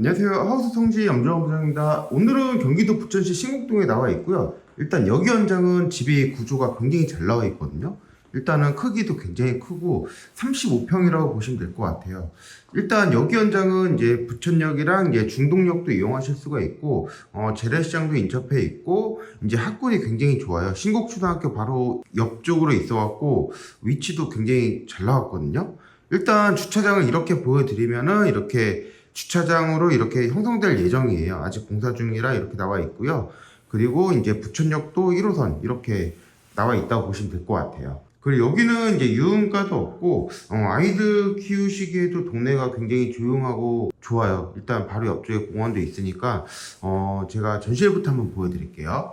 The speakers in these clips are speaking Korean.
안녕하세요. 하우스 성지 염정호 부장입니다. 오늘은 경기도 부천시 신곡동에 나와 있고요. 일단 여기 현장은 집이 구조가 굉장히 잘 나와 있거든요. 일단은 크기도 굉장히 크고 35평이라고 보시면 될 것 같아요. 일단 여기 현장은 이제 부천역이랑 이제 중동역도 이용하실 수가 있고 어, 재래시장도 인접해 있고 이제 학군이 굉장히 좋아요. 신곡초등학교 바로 옆쪽으로 있어갖고 위치도 굉장히 잘 나왔거든요. 일단 주차장을 이렇게 보여드리면은 이렇게 주차장으로 이렇게 형성될 예정이에요. 아직 공사 중이라 이렇게 나와 있고요. 그리고 이제 부천역도 1호선 이렇게 나와 있다고 보시면 될 것 같아요. 그리고 여기는 이제 유흥가도 없고 어, 아이들 키우시기에도 동네가 굉장히 조용하고 좋아요. 일단 바로 옆쪽에 공원도 있으니까 어, 제가 전실부터 한번 보여드릴게요.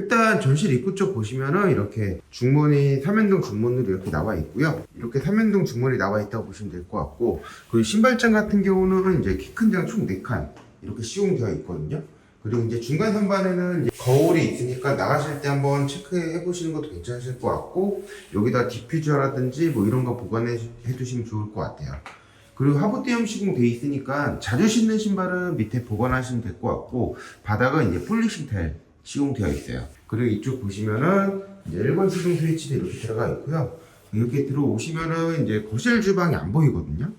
일단 전실 입구 쪽 보시면은 이렇게 중문이 삼연동 중문으로 이렇게 나와 있고요. 이렇게 삼연동 중문이 나와 있다고 보시면 될 것 같고 그리고 신발장 같은 경우는 이제 키 큰 장 총 4칸 이렇게 시공되어 있거든요. 그리고 이제 중간 선반에는 거울이 있으니까 나가실 때 한번 체크해 보시는 것도 괜찮으실 것 같고 여기다 디퓨저라든지 뭐 이런 거 보관해 해 두시면 좋을 것 같아요. 그리고 하부대형 시공돼 있으니까 자주 신는 신발은 밑에 보관하시면 될 것 같고 바닥은 이제 폴리싱 타일 시공되어 있어요. 그리고 이쪽 보시면은 이제 일반 수동 스위치도 이렇게 들어가 있고요. 이렇게 들어오시면은 이제 거실 주방이 안 보이거든요.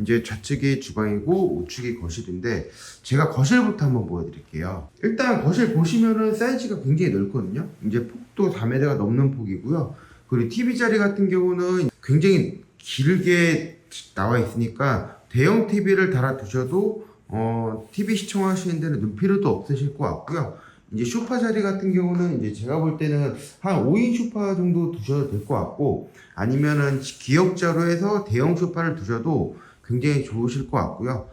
이제 좌측이 주방이고 우측이 거실인데 제가 거실부터 한번 보여드릴게요. 일단 거실 보시면은 사이즈가 굉장히 넓거든요. 이제 폭도 4m가 넘는 폭이고요. 그리고 TV 자리 같은 경우는 굉장히 길게 나와 있으니까 대형 TV를 달아 두셔도 어, TV 시청하시는 데는 눈 필요도 없으실 것 같고요. 이제 소파 자리 같은 경우는 이제 제가 볼 때는 한 5인 소파 정도 두셔도 될 것 같고 아니면은 기역자로 해서 대형 소파를 두셔도 굉장히 좋으실 것 같고요.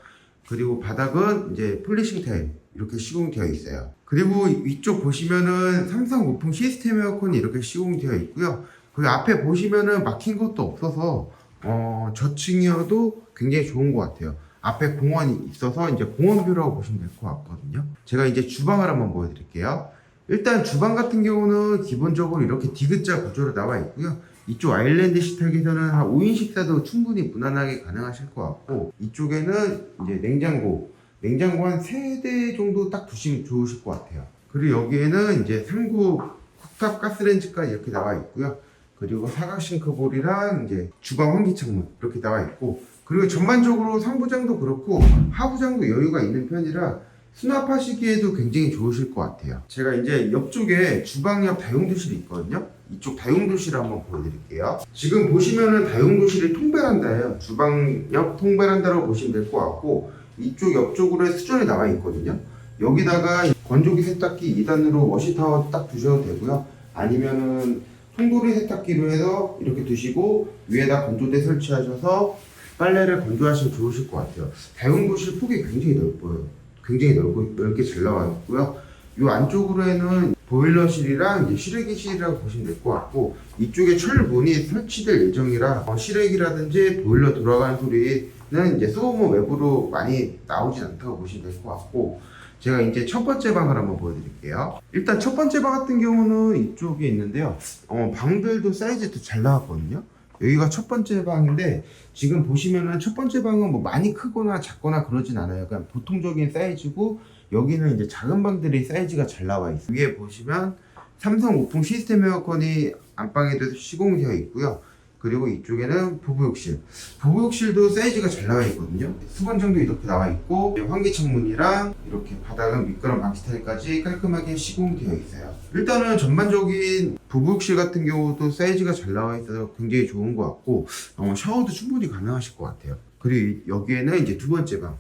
그리고 바닥은 이제 폴리싱 타일 이렇게 시공되어 있어요. 그리고 위쪽 보시면은 삼성 무풍 시스템 에어컨이 이렇게 시공되어 있고요. 그리고 앞에 보시면은 막힌 것도 없어서 어, 저층이어도 굉장히 좋은 것 같아요. 앞에 공원이 있어서 이제 공원뷰라고 보시면 될 것 같거든요. 제가 이제 주방을 한번 보여드릴게요. 일단 주방 같은 경우는 기본적으로 이렇게 디귿자 구조로 나와 있고요. 이쪽 아일랜드 식탁에서는 한 5인 식사도 충분히 무난하게 가능하실 것 같고 이쪽에는 이제 냉장고 냉장고 한 3대 정도 딱 두시면 좋으실 것 같아요 그리고 여기에는 이제 3구 쿡탑 가스레인지까지 이렇게 나와 있고요 그리고 사각 싱크볼이랑 이제 주방 환기 창문 이렇게 나와 있고 그리고 전반적으로 상부장도 그렇고 하부장도 여유가 있는 편이라 수납하시기에도 굉장히 좋으실 것 같아요. 제가 이제 옆쪽에 주방 옆 다용도실이 있거든요. 이쪽 다용도실을 한번 보여드릴게요. 지금 보시면은 다용도실이 통베란다예요. 주방 옆 통베란다라고 보시면 될 것 같고 이쪽 옆쪽으로 수전이 나와 있거든요. 여기다가 건조기 세탁기 2단으로 워시타워 딱 두셔도 되고요. 아니면은 통돌이 세탁기로 해서 이렇게 두시고 위에다 건조대 설치하셔서 빨래를 건조하시면 좋으실 것 같아요. 다용도실 폭이 굉장히 넓어요. 굉장히 넓고 넓게 잘 나와 있고요. 이 안쪽으로에는 보일러실이랑 실외기실이라고 보시면 될 것 같고 이쪽에 철문이 설치될 예정이라 어, 실외기라든지 보일러 돌아가는 소리는 이제 소음은 외부로 많이 나오진 않다고 보시면 될 것 같고 제가 이제 첫 번째 방을 한번 보여드릴게요. 일단 첫 번째 방 같은 경우는 이쪽에 있는데요. 어, 방들도 사이즈도 잘 나왔거든요. 여기가 첫 번째 방인데 지금 보시면은 첫 번째 방은 뭐 많이 크거나 작거나 그러진 않아요. 그냥 보통적인 사이즈고 여기는 이제 작은 방들이 사이즈가 잘 나와 있어요. 위에 보시면 삼성 오픈 시스템 에어컨이 안방에도 시공되어 있고요. 그리고 이쪽에는 부부욕실. 부부욕실도 사이즈가 잘 나와 있거든요. 수건장도 이렇게 나와 있고 환기 창문이랑 이렇게 바닥은 미끄럼 방지 타일까지 깔끔하게 시공되어 있어요. 일단은 전반적인 부부욕실 같은 경우도 사이즈가 잘 나와 있어서 굉장히 좋은 것 같고 어, 샤워도 충분히 가능하실 것 같아요. 그리고 여기에는 이제 두 번째 방.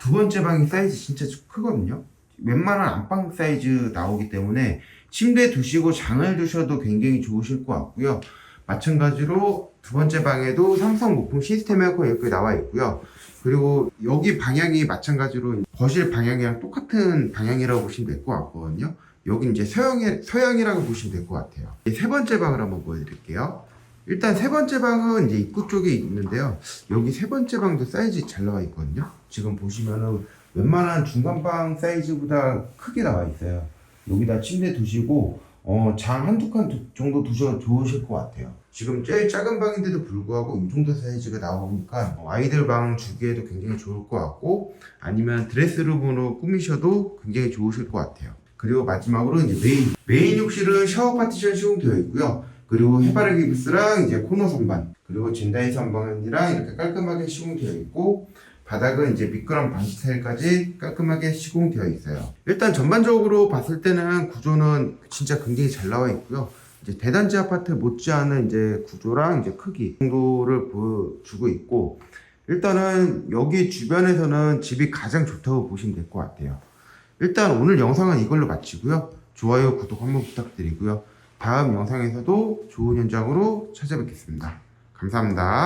두 번째 방이 사이즈 진짜 크거든요. 웬만한 안방 사이즈 나오기 때문에 침대 두시고 장을 두셔도 굉장히 좋으실 것 같고요. 마찬가지로 두 번째 방에도 삼성 무풍 시스템 에어컨 이렇게 나와 있고요. 그리고 여기 방향이 마찬가지로 거실 방향이랑 똑같은 방향이라고 보시면 될 것 같거든요. 여기 이제 서양이, 서양이라고 보시면 될 것 같아요. 세 번째 방을 한번 보여드릴게요. 일단 세 번째 방은 이제 입구 쪽에 있는데요. 여기 세 번째 방도 사이즈 잘 나와 있거든요. 지금 보시면은 웬만한 중간방 사이즈보다 크게 나와 있어요. 여기다 침대 두시고 어, 장 한두 칸 두- 정도 두셔도 좋으실 것 같아요. 지금 제일 작은 방인데도 불구하고 이 정도 사이즈가 나오니까 어, 아이들 방 주기에도 굉장히 좋을 것 같고 아니면 드레스룸으로 꾸미셔도 굉장히 좋으실 것 같아요. 그리고 마지막으로 이제 메인 메인 욕실은 샤워 파티션 시공되어 있고요. 그리고 해바라기 부스랑 이제 코너 선반 그리고 젠다이 선반이랑 이렇게 깔끔하게 시공되어 있고 바닥은 이제 미끄럼 방지 타일까지 깔끔하게 시공되어 있어요. 일단 전반적으로 봤을 때는 구조는 진짜 굉장히 잘 나와 있고요. 이제 대단지 아파트 못지않은 이제 구조랑 이제 크기 정도를 보여주고 있고 일단은 여기 주변에서는 집이 가장 좋다고 보시면 될 것 같아요. 일단 오늘 영상은 이걸로 마치고요. 좋아요, 구독 한번 부탁드리고요. 다음 영상에서도 좋은 현장으로 찾아뵙겠습니다. 감사합니다.